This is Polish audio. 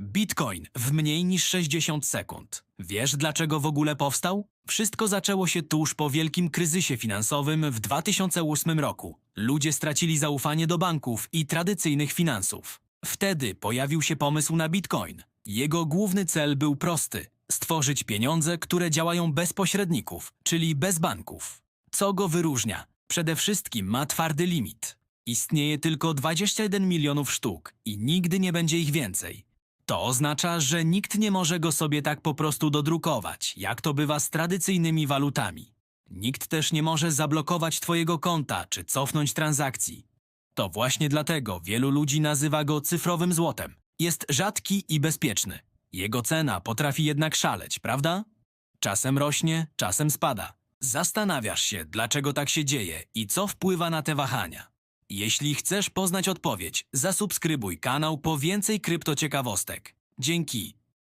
Bitcoin w mniej niż 60 sekund. Wiesz dlaczego w ogóle powstał? Wszystko zaczęło się tuż po wielkim kryzysie finansowym w 2008 roku. Ludzie stracili zaufanie do banków i tradycyjnych finansów. Wtedy pojawił się pomysł na Bitcoin. Jego główny cel był prosty: stworzyć pieniądze, które działają bez pośredników, czyli bez banków. Co go wyróżnia? Przede wszystkim ma twardy limit. Istnieje tylko 21 milionów sztuk i nigdy nie będzie ich więcej. To oznacza, że nikt nie może go sobie tak po prostu dodrukować, jak to bywa z tradycyjnymi walutami. Nikt też nie może zablokować Twojego konta czy cofnąć transakcji. To właśnie dlatego wielu ludzi nazywa go cyfrowym złotem. Jest rzadki i bezpieczny. Jego cena potrafi jednak szaleć, prawda? Czasem rośnie, czasem spada. Zastanawiasz się, dlaczego tak się dzieje i co wpływa na te wahania. Jeśli chcesz poznać odpowiedź, zasubskrybuj kanał po więcej kryptociekawostek. Dzięki.